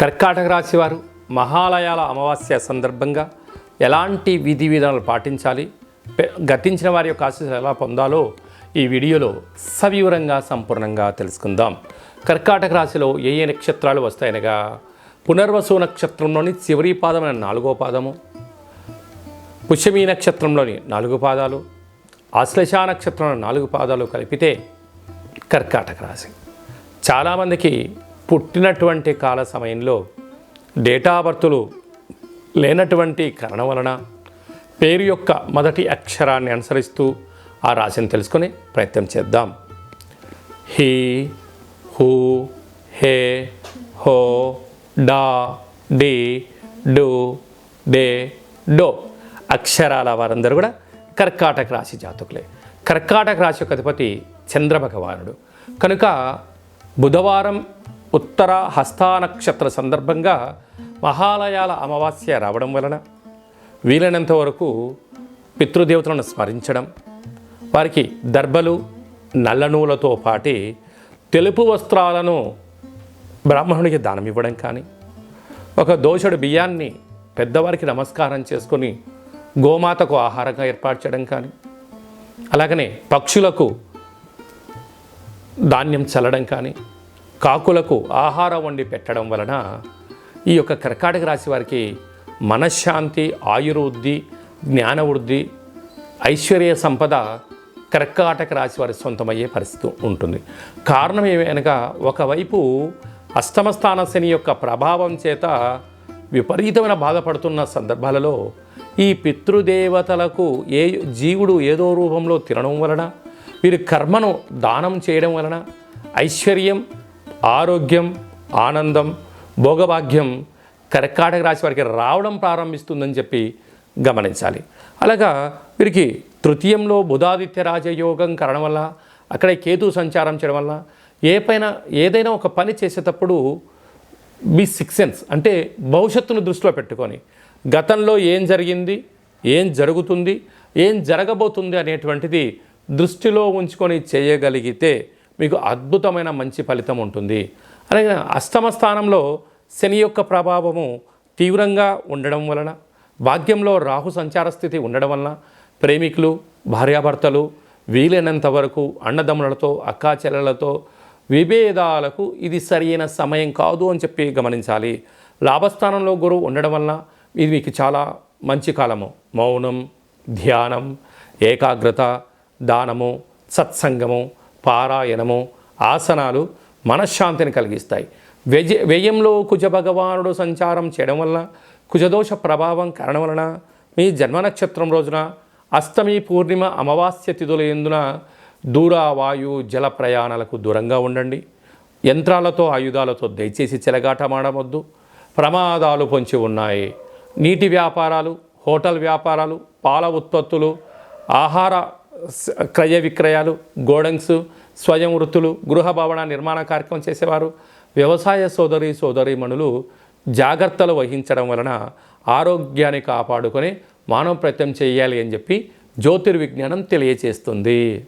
కర్కాటక రాశి వారు మహాలయాల అమావాస్య సందర్భంగా ఎలాంటి విధి విధానాలు పాటించాలి? గతించిన వారి యొక్క ఆశీస్సులు ఎలా పొందాలో ఈ వీడియోలో సవివరంగా సంపూర్ణంగా తెలుసుకుందాం. కర్కాటక రాశిలో ఏ ఏ నక్షత్రాలు వస్తాయనగా పునర్వసు నక్షత్రంలోని చివరి పాదమైన నాలుగో పాదము పుష్యమి నక్షత్రంలోని నాలుగు పాదాలు ఆశ్లేష నక్షత్రంలో నాలుగు పాదాలు కలిపితే కర్కాటక రాశి. చాలామందికి పుట్టినటువంటి కాల సమయంలో డేటా బర్తులు లేనటువంటి కారణం వలన పేరు యొక్క మొదటి అక్షరాన్ని అనుసరిస్తూ ఆ రాశిని తెలుసుకునే ప్రయత్నం చేద్దాం. హీ హూ హే హో డా డి డు డే డో అక్షరాల వారందరూ కూడా కర్కాటక రాశి జాతకులే. కర్కాటక రాశి యొక్క అధిపతి చంద్రభగవానుడు. కనుక బుధవారం ఉత్తర హస్తా నక్షత్ర సందర్భంగా మహాలయాల అమావాస్య రావడం వలన వీలైనంత వరకు పితృదేవతలను స్మరించడం వారికి దర్భలు నల్ల నూలతో పాటి తెలుపు వస్త్రాలను బ్రాహ్మణుడికి దానం ఇవ్వడం కానీ ఒక దోషుడు బియ్యాన్ని పెద్దవారికి నమస్కారం చేసుకొని గోమాతకు ఆహారంగా ఏర్పాటు చేయడం కానీ అలాగనే పక్షులకు ధాన్యం చల్లడం కానీ కాకులకు ఆహారం వండి పెట్టడం వలన ఈ యొక్క కర్కాటక రాశి వారికి మనశ్శాంతి ఆయుర్వృద్ధి జ్ఞానవృద్ధి ఐశ్వర్య సంపద కర్కాటక రాశి వారి సొంతమయ్యే పరిస్థితి ఉంటుంది. కారణం ఏమనగా ఒకవైపు అష్టమస్థాన శని యొక్క ప్రభావం చేత విపరీతమైన బాధపడుతున్న సందర్భాలలో ఈ పితృదేవతలకు ఏ జీవుడు ఏదో రూపంలో తినడం వలన వీరి కర్మను దానం చేయడం వలన ఐశ్వర్యం ఆరోగ్యం ఆనందం భోగభాగ్యం కర్కాటక రాశి వారికి రావడం ప్రారంభిస్తుందని చెప్పి గమనించాలి. అలాగా వీరికి తృతీయంలో బుధాదిత్య రాజయోగం కారణం వల్ల అక్కడే కేతు సంచారం చేయడం వల్ల ఏ పైన ఏదైనా ఒక పని చేసేటప్పుడు మీ సిక్స్ సెన్స్ అంటే భవిష్యత్తును దృష్టిలో పెట్టుకొని గతంలో ఏం జరిగింది ఏం జరుగుతుంది ఏం జరగబోతుంది అనేటువంటిది దృష్టిలో ఉంచుకొని చేయగలిగితే మీకు అద్భుతమైన మంచి ఫలితం ఉంటుంది. అలాగే అష్టమ స్థానంలో శని యొక్క ప్రభావము తీవ్రంగా ఉండడం వలన భాగ్యంలో రాహు సంచార స్థితి ఉండడం వలన ప్రేమికులు భార్యాభర్తలు వీలైనంత వరకు అన్నదమ్ములతో అక్కా చెల్లెలతో విభేదాలకు ఇది సరైన సమయం కాదు అని చెప్పి గమనించాలి. లాభస్థానంలో గురువు ఉండడం వలన ఇది మీకు చాలా మంచి కాలము. మౌనం ధ్యానం ఏకాగ్రత దానము సత్సంగము పారాయణము ఆసనాలు మనశ్శాంతిని కలిగిస్తాయి. వ్యజ వ్యయంలో కుజ భగవానుడు సంచారం చేయడం వలన కుజదోష ప్రభావం కారణం వలన మీ జన్మ నక్షత్రం రోజున అష్టమి పూర్ణిమ అమావాస్య తిథుల ఎందున దూర వాయు జల ప్రయాణాలకు దూరంగా ఉండండి. యంత్రాలతో ఆయుధాలతో దయచేసి చెలగాటమాడవద్దు. ప్రమాదాలు పొంచి ఉన్నాయి. నీటి వ్యాపారాలు హోటల్ వ్యాపారాలు పాల ఉత్పత్తులు ఆహార క్రయ విక్రయాలు గోడంగ్స్ స్వయం వృత్తులు గృహ భవన నిర్మాణ కార్యక్రమం చేసేవారు వ్యవసాయ సోదరి సోదరీమణులు జాగ్రత్తలు వహించడం వలన ఆరోగ్యాన్ని కాపాడుకొని మానవ ప్రయత్నం చేయాలి అని చెప్పి జ్యోతిర్విజ్ఞానం తెలియచేస్తుంది.